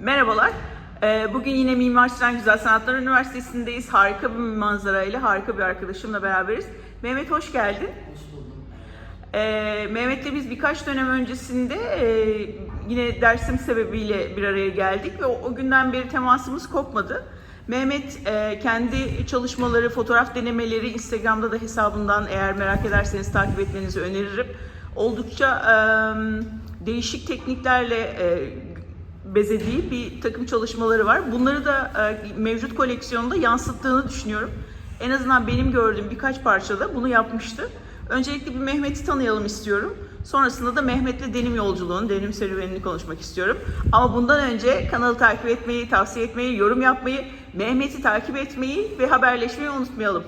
Merhabalar. Ee, Bugün yine Mimar Sinan Güzel Sanatlar Üniversitesi'ndeyiz. Harika bir manzarayla, harika bir arkadaşımla beraberiz. Mehmet hoş geldin. Hoş buldum. Ee, Mehmet'le biz birkaç dönem öncesinde e, yine dersim sebebiyle bir araya geldik ve o, o günden beri temasımız kopmadı. Mehmet e, kendi çalışmaları, fotoğraf denemeleri Instagram'da da hesabından eğer merak ederseniz takip etmenizi öneririm. Oldukça e, değişik tekniklerle e, bezediği bir takım çalışmaları var. Bunları da e, mevcut koleksiyonda yansıttığını düşünüyorum. En azından benim gördüğüm birkaç parçada bunu yapmıştı. Öncelikle bir Mehmet'i tanıyalım istiyorum. Sonrasında da Mehmet'le denim yolculuğunu, denim serüvenini konuşmak istiyorum. Ama bundan önce kanalı takip etmeyi, tavsiye etmeyi, yorum yapmayı, Mehmet'i takip etmeyi ve haberleşmeyi unutmayalım.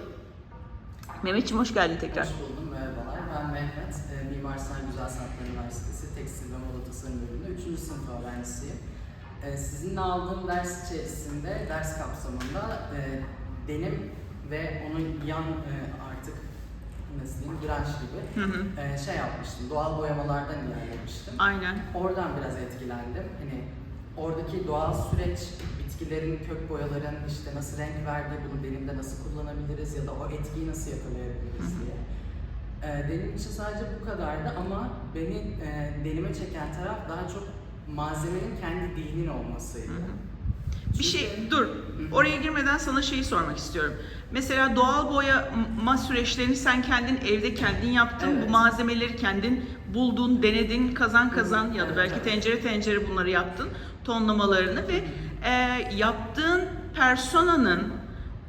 Mehmetciğim hoş geldin tekrar. Hoş buldum. Merhabalar. Ben Mehmet. E, Mimar Sinan Güzel Sanatlar Üniversitesi Tekstil ve Moda Tasarım bölümünde 3. sınıf öğrencisiyim. E, sizinle aldığım ders içerisinde, ders kapsamında e, denim ve onun yan e, artık nasıl diyeyim, branş gibi Hı hı. e, şey yapmıştım. Doğal boyamalardan ilerlemiştim. Aynen. Oradan biraz etkilendim. Hani oradaki doğal süreç, bitkilerin, kök boyaların işte nasıl renk verdiği, bunu denimde nasıl kullanabiliriz ya da o etkiyi nasıl yakalayabiliriz Hı hı. Ee, benim için sadece bu kadardı ama beni e, denime çeken taraf daha çok malzemenin kendi dilinin olmasıydı. Hı hı. Bir şey dur. Oraya girmeden sana şeyi sormak istiyorum. Mesela doğal boyama süreçlerini sen kendin evde kendin yaptın. Evet. Bu malzemeleri kendin buldun, denedin, kazan kazan Hı hı. ya da belki evet. tencere tencere bunları yaptın. Tonlamalarını ve e, yaptığın personanın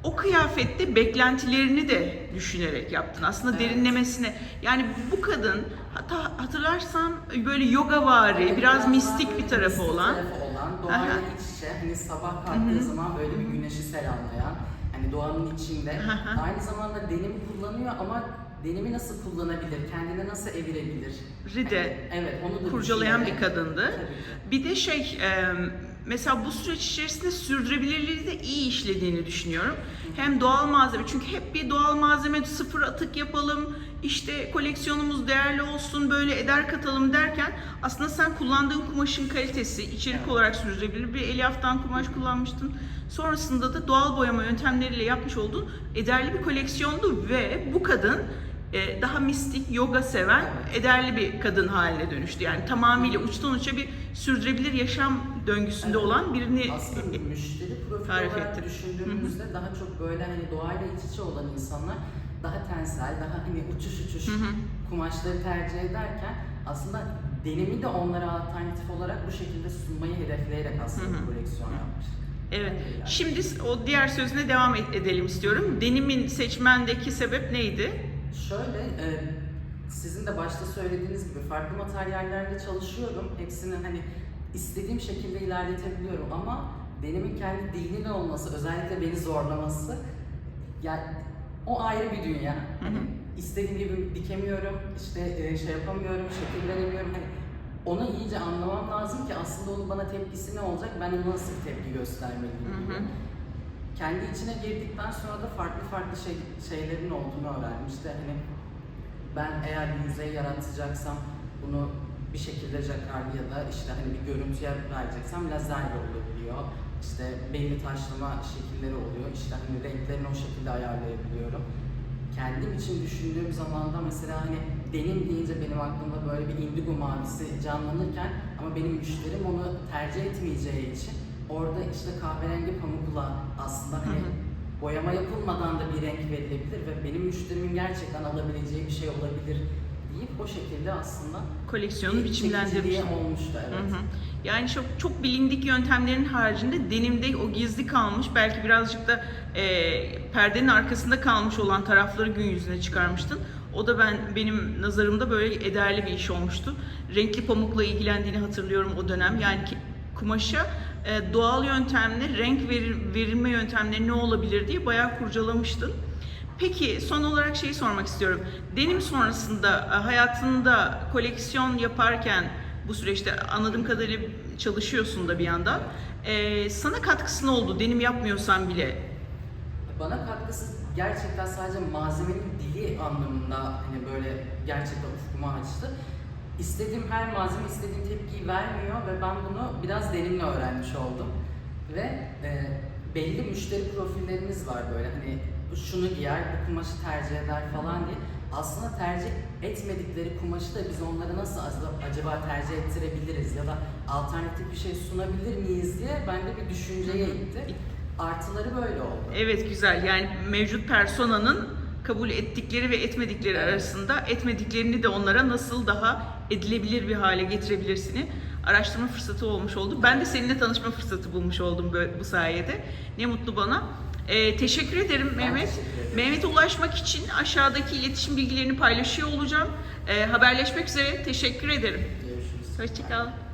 o kıyafette beklentilerini de düşünerek yaptın. Aslında Evet. derinlemesine. Yani bu kadın hatta hatırlarsam böyle yoga vari, Evet, biraz daha mistik bir tarafı mistik olan. tarafı olan, doğayla iç içe, hani sabah kalktığı zaman böyle bir güneşi selamlayan, hani doğanın içinde, Aha. aynı zamanda denim kullanıyor ama denimi nasıl kullanabilir, kendine nasıl evirebilir? Ride. Hani, evet, onu da kurcalayan bir kadındı. Tabii. Bir de şey, e, mesela bu süreç içerisinde sürdürülebilirliği de iyi işlediğini düşünüyorum. Hem doğal malzeme, çünkü hep bir doğal malzeme sıfır atık yapalım, işte koleksiyonumuz değerli olsun, böyle eder katalım derken aslında sen kullandığın kumaşın kalitesi, içerik olarak sürdürülebilir bir elyaftan kumaş kullanmıştın. Sonrasında da doğal boyama yöntemleriyle yapmış olduğun ederli bir koleksiyondu ve bu kadın e, daha mistik, yoga seven, ederli bir kadın haline dönüştü. Yani tamamıyla uçtan uça bir sürdürülebilir yaşam döngüsünde Evet. olan birini Aslında müşteri profili tarif olarak ettim. düşündüğümüzde daha çok böyle hani doğayla iç içe olan insanlar daha tensel, daha hani uçuş uçuş Hı hı. kumaşları tercih ederken aslında denimi de onlara alternatif olarak bu şekilde sunmayı hedefleyerek aslında koleksiyon yapmıştık. Evet. Şimdi o diğer sözüne devam et- edelim istiyorum. Denimin seçmendeki sebep neydi? Şöyle, e, sizin de başta söylediğiniz gibi farklı materyallerle çalışıyorum. Hepsini hani istediğim şekilde ilerletebiliyorum ama denimin kendi dilinin olması, özellikle beni zorlaması, yani o ayrı bir dünya. Hani istediğim gibi dikemiyorum, işte e, şey yapamıyorum, şekil veremiyorum. Hani onu iyice anlamam lazım ki aslında onun bana tepkisi ne olacak, ben ona nasıl bir tepki göstermeliyim Hı hı. Kendi içine girdikten sonra da farklı farklı şey, şeylerin olduğunu öğrendim. İşte hani ben eğer bir yüzey yaratacaksam bunu bir şekilde jacquard ya da işte hani bir görüntüye vereceksem lazerle olabiliyor. İşte belli taşlama şekilleri oluyor. İşte hani renklerini o şekilde ayarlayabiliyorum. Kendim için düşündüğüm zaman da mesela hani denim deyince benim aklımda böyle bir indigo mavisi canlanırken ama benim müşterim onu tercih etmeyeceği için orada işte kahverengi pamukla aslında hani Hı hı. boyama yapılmadan da bir renk verilebilir ve benim müşterimin gerçekten alabileceği bir şey olabilir deyip o şekilde aslında Koleksiyonu biçimlendirmiş. olmuştu Hı evet. hı. Yani çok çok bilindik yöntemlerin haricinde denimde o gizli kalmış, belki birazcık da e, perdenin arkasında kalmış olan tarafları gün yüzüne çıkarmıştın. O da ben benim nazarımda böyle ederli bir iş olmuştu. Renkli pamukla ilgilendiğini hatırlıyorum o dönem. Yani kumaşa e, doğal yöntemle renk verir, verilme yöntemleri ne olabilir diye bayağı kurcalamıştın. Peki son olarak şeyi sormak istiyorum. Denim sonrasında e, hayatında koleksiyon yaparken bu süreçte anladığım kadarıyla çalışıyorsun da bir yandan. E, sana katkısı ne oldu? Denim yapmıyorsan bile. Bana katkısı gerçekten sadece malzemenin dili anlamında hani böyle gerçekten ufkumu açtı. İstediğim her malzeme istediğim tepkiyi vermiyor ve ben bunu biraz derinle öğrenmiş oldum. Ve e, belli müşteri profillerimiz var böyle hani şunu giyer, bu kumaşı tercih eder falan diye. Aslında tercih etmedikleri kumaşı da biz onlara nasıl acaba- tercih ettirebiliriz ya da alternatif bir şey sunabilir miyiz diye bende bir düşünceye itti. Artıları böyle oldu. Evet güzel. Yani mevcut personanın kabul ettikleri ve etmedikleri arasında etmediklerini de onlara nasıl daha edilebilir bir hale getirebilirsini araştırma fırsatı olmuş oldu. Ben de seninle tanışma fırsatı bulmuş oldum bu sayede. Ne mutlu bana. Ee, teşekkür ederim Ben Mehmet. Mehmet'e ulaşmak için aşağıdaki iletişim bilgilerini paylaşıyor olacağım. Ee, haberleşmek üzere. Teşekkür ederim. Görüşürüz. Hoşçakal.